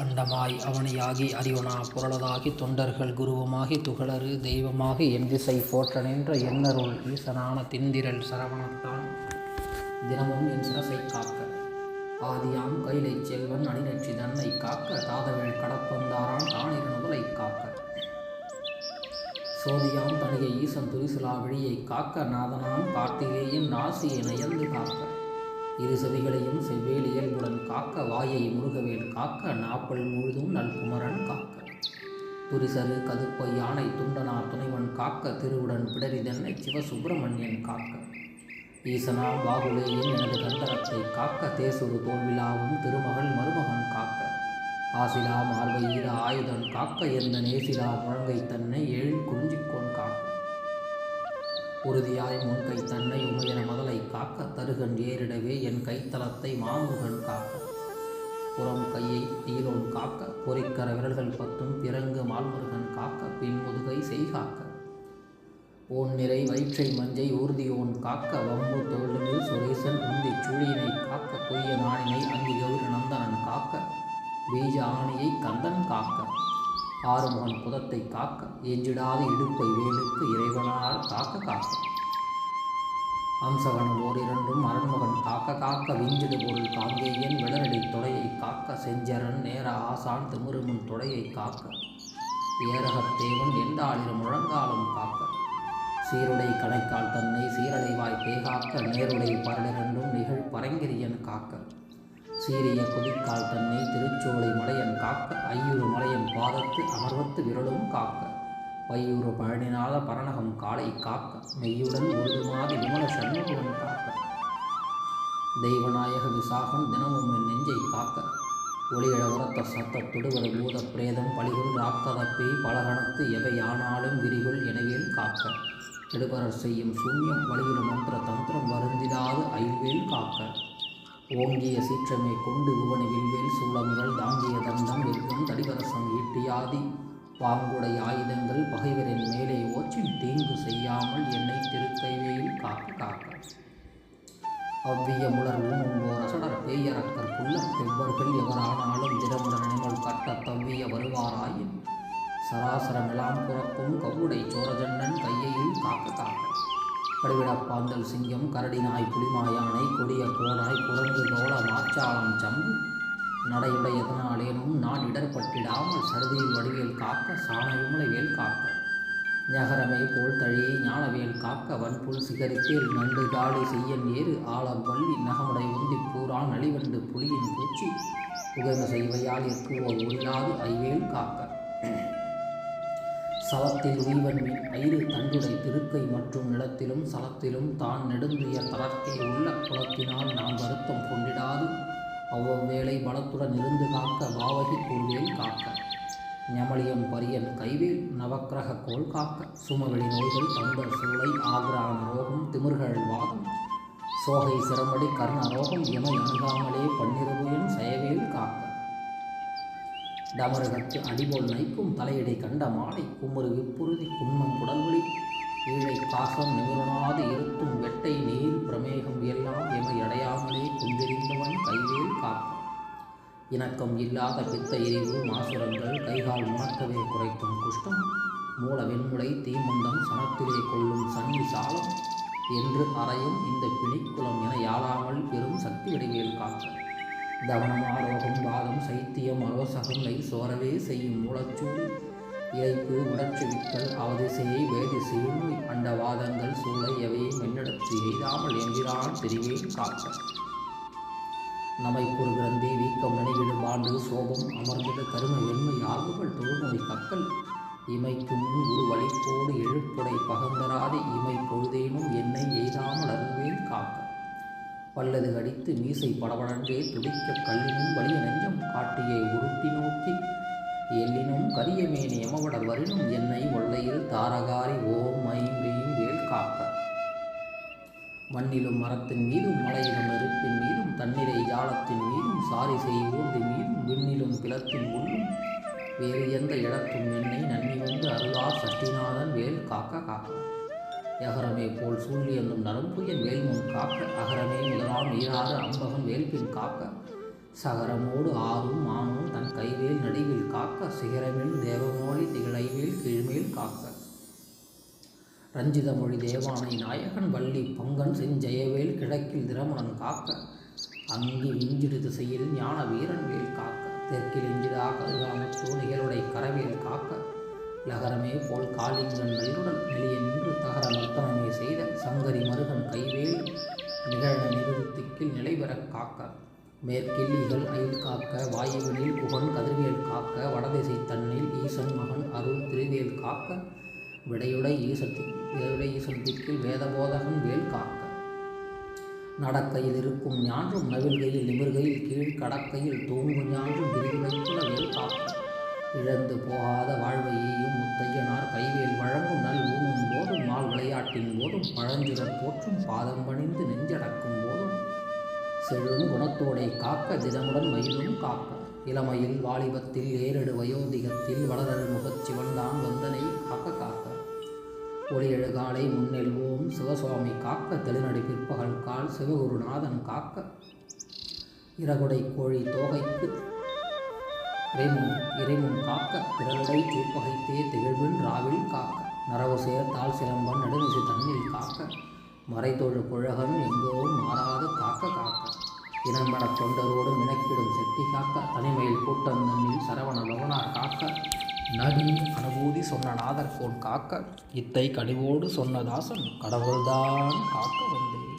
அண்டமாய் அவனியாகி அறிவனா புரளதாகி தொண்டர்கள் குருவமாகி துகளறு தெய்வமாகி என் திசை போற்ற நின்ற எண்ணருள் ஈசனான திந்திரல் சரவணத்தான் தினமும் என் சிரசை காக்க. ஆதியாம் கைலை செல்வன் அணிநெற்றி தன்னை காக்க. தாதவேள் கடப்பந்தாரான் தானிரு முதலை காக்க. சோதியாம் தனிகை ஈசன் துரிசுலா விழியை காக்க. நாதனாம் கார்த்திகேயன் நாசியை நயந்து காக்க. இரு செவிகளையும் செவ்வேல் இயல்புடன் காக்க வாயை முருகவேல் காக்க நாப்பல் முழுதும் நல்குமரன் காக்க. துரிசரு கதுப்பை யானை துண்டனார் துணைவன் காக்க திருவுடன் பிடரிதன்னை சிவசுப்பிரமணியன் காக்க. ஈசனா பாகுலேயின் எனது கந்தரத்தை காக்க தேசுரு தோல்விழாவும் திருமகள் மருமகன் காக்க. ஆசிலா மார்பை ஈர ஆயுதன் காக்க எந்த நேசிலா முழங்கை தன்னை எழில் குறிஞ்சிக்கோன் உறுதியாய் முன் கை தன்னை உமையன மகளை காக்க தருகன் ஏறிடவே என் கைத்தளத்தை மாமுருகன் காக்க. புறம் கையை தீரோன் காக்க பொறிக்கர விரல்கள் பத்தும் பிறங்கு மால்முருகன் காக்க பின் முதுகை செய்காக்க ஓன் நிறை வயிற்றை மஞ்சை ஊர்தியோன் காக்க வம்பு தோல்மில் சுரேசன் உந்தி சுழியினை காக்க பொய்ய நாணினை அங்கி கௌரி நந்தனன் காக்க பீஜ ஆணியை கந்தன் காக்க. ஆறுமுகன் புதத்தை காக்க எஞ்சிடாத இடுப்பை வேலுக்கு இறைவனால் காக்க காக்க. அம்சவன் ஓரிரண்டும் அரண்மகன் காக்க காக்க விஞ்சிடு பொருள் காங்கேயன் விளரடி தொடையை காக்க செஞ்சரன் நேர ஆசான் திமிருமுன் தொடையை காக்க. ஏரகத்தேவன் எந்தாளிரும் முழங்காலும் காக்க. சீருடை கணைக்கால் தன்னை சீரடைவாய் பேகாக்க நேருடை பரடிரண்டும் நிகழ் பரங்கிரியன் காக்க. சீரிய கொதிக்கால் தன்னை திருச்சோலை மலையன் காக்க ஐயூறு மலையன் பாதத்து அமர்வத்து விரலும் காக்க. பையூறு பழனிநாத பரணகம் காலை காக்க மெய்யுடன் உருதுமாதி விமல சண்முகன் காக்க. தெய்வநாயக விசாகன் தினமும் என் நெஞ்சை காக்க. ஒளியிட உரத்த சத்த தொடுவர பூத பிரேதம் பலிகுள் ராக்கதப்பே பலகணத்து எவையானாலும் விரிகுள் எனவேல் காக்க. எடுபரர் செய்யும் சூன்யம் வலியுறு மந்திர தந்திரம் வருந்திடாது ஐவேல் காக்க. ஓங்கிய சீற்றமை கொண்டு உவனி வில்வேல் சூளங்கள் தாங்கிய தந்தம் வில்வம் தடிவரசம் ஈட்டியாதி. பாங்குடை ஆயுதங்கள் பகைவரின் மேலே ஓச்சின் தீங்கு செய்யாமல் என்னை திருக்கைவேயில் காக்க காக்க. அவ்விய முலர் ஊனும்போர் அசடர் பேயரக்கர் புள்ள தெவ்வர்கள் எவரானாலும் திடமுடன் நினைமல் கட்ட தவ்விய வருவாராயின். சராசரமெல்லாம் புறக்கும் கவுடை சோரஜன்னன் கையை படுவிடப்பாந்தல் சிங்கம் கரடி நாய் புலிமாயானை கொடிய கோடாய் குரங்கு தோள மாச்சாளம் சம்பு நடையுடையதனாலேனும் நான் இடர்பட்டிடாமல் சருதியில் வடிவேல் காக்க சாணையுமலை வேல் காக்க. ஞகரமே போல் தழியை ஞானவேல் காக்க வன்புல் சிகரித்தேல் நண்டு காடி செய்யன் ஏறு ஆழம் வள்ளி நகமுடை உந்தி பூரான் நலிவண்டு புலியின் பூச்சி புகைம செய்வையால் இருக்குவோ உரியாது ஐவேல் காக்க. சலத்தில் உய்வன் ஐரு தண்டுடை திருக்கை மற்றும் நிலத்திலும் சலத்திலும் தான் நெடுந்துய தளர்த்தே உள்ள குலத்தினால் நான் வருத்தம் கொண்டிடாது. அவ்வளவு பலத்துடன் இருந்து காக்க பாவகி கூர்வேல் காக்க. ஞமலியம் பரியன் கைவேல் நவக்கிரக கோல் காக்க. சுமவெளி நோய்கள் அந்த சூளை ஆக்ரான ரோகம் திமிர்கள் வாதம். சோகை சிரமடி கர்ண ரோகம் எமை அணுகாமலே பன்னிரவுயன் செயவேல் காக்க. டமருகத்து அடிபோல் நைக்கும் தலையடை கண்ட மாலை குமரு விப்புறுதி குன்மம் குடல்வழி ஈழை காசம் நிமிரனாது இருத்தும் வெட்டை நீர் பிரமேகம் எல்லாம் எமை அடையாமலே கொண்டிருந்தவன் கைவேல் காக்க இணக்கம் இல்லாத பித்த எரிவு மாசுரங்கள் கைகால் மாற்றவே குறைக்கும் குஷ்டம். மூல வெண்முளை தீமந்தம் சனத்திலே கொள்ளும் சன்னி சாலம். என்று அறையும் இந்த பிணிக்குளம் என யாழ தவனமாரோகம் வாதம் சைத்தியம் அரோசகம் நை சோரவே செய்யும் மூலச்சூழ் இழைப்பு உடற்சுவித்தல் அவதிசையை வேதிசையும் அண்டவாதங்கள் சூளை எவையை மின்னடத்து எய்தாமல் என்கிறான் தெரிவே காக்க. நமைக்குறு கிரந்தி வீக்கம் நினைவிடும் ஆண்டு சோபம் அமர்ந்திட கரும வெண்மை ஆகுகள் தொழுநோய் கக்கல். இமைக்கும் ஒரு வழிப்போடு எழுப்புடை பகந்தராது இமை பல்லது மீசை படபடன்றே துடிக்க கல்லினும் வலிய நெஞ்சம் காட்டியை உருட்டி நோக்கி எல்லினும் கரியமேனி யமவடர் வரினும் என்னை ஒல்லையில் தாரகாரி ஓம் ஐம்பீம் வேல் காக்க. மண்ணிலும் மரத்தின் மீதும் மலையிலும் நெருப்பின் மீதும் தண்ணீரை ஜாலத்தின் மீதும் சாரி ஊர்தி மீதும் விண்ணிலும் கிளத்தின் உள்ளும் வேறு எந்த இடத்தும் என்னை நன்னி வந்து அருளார் சஷ்டிநாதன் வேல் காக்க காக்க. எகரமே போல் சூழ்நி என்னும் நரம்புயன் வேல்முன் காக்க அகரமே முதலாம் ஈராறு அம்பகம் வேல்பின் காக்க. சகரமோடு ஆறும் மானும் தன் கைவேல் நடுவில் காக்க சிகரமில் தேவமோழி திகழைவேல் கீழ்மேல் காக்க. ரஞ்சித மொழி தேவானை நாயகன் வள்ளி பங்கன் செஞ்செயவேல் கிழக்கில் திரமணன் காக்க. அங்கி விஞ்சிடு திசையில் ஞான வீரன் வேல் காக்க. தெற்கில் இஞ்சிடா கதிர்காமத்தோ நிகழுடை கரவேல் காக்க. நகரமே போல் காளிங்கன் நல்லுடன் வெளியே நின்று தகர மர்த்தனமே செய்த சங்கரி மருகன் கைவேல் நிகழ நிறுத்திக்கில் நிலைபெற காக்க. மேற்கில் இகழ் அயில் காக்க வாயுவனில் புகன் கதிர்வேல் காக்க வடதிசை தன்னில் ஈசன் மகன் அருள் திருவேல் காக்க விடையுடை ஈசத்தி விடையுடை ஈசன் திக்கில் வேதபோதகன் வேல் காக்க. நடக்கையில் இருக்கும் ஞான்றும் நவில்கையில் நிமிர்கையில் கீழ் கடக்கையில் தூங்கு ஞான்றும் விரிவுரைக்குள்ள வேல் காக்க. இழந்து போகாத வாழ்வையையும் முத்தையனார் கைவேல் வழங்கும் நல் ஊனும் போதும் மால் விளையாட்டின் போதும் பழஞ்சுடர் போற்றும் பாதம் பணிந்து நெஞ்சடக்கும் போதும். செழும் குணத்தோடை காக்க தினமுடன் மயிலும் காக்க. இளமையில் வாலிபத்தில் ஏறெடு வயோதிகத்தில் வளரல் முகச்சிவன்தான் வந்தனை காக்க காக்க. ஒளியழு காலை முன்னெல்வோம் சிவசுவாமி காக்க தெளிநடை பிற்பகல் கால் சிவகுருநாதன் காக்க. இறகுடை கோழி தோகைக்கு இறைமுன் இறைமுன் காக்க பிறருடை தூப்பகைத்தே திகழ்வின் ராவில் காக்க. நரவு சேர்த்தால் சிலம்பன் நடுநிசை தண்ணில் காக்க. மறைத்தோடு புழகன் எங்கோவும் மாறாது காக்க காக்க. இனம்பட தொண்டரோடு மினக்கிடும் செட்டி காக்க. தனிமையில் கூட்டம் தன்னில் சரவண பவனார் காக்க. நடி அனுபூதி சொன்ன நாதர்கோன் காக்க. இத்தை கனிவோடு சொன்ன தாசன் கடவுள்தான் காக்க வந்தேன்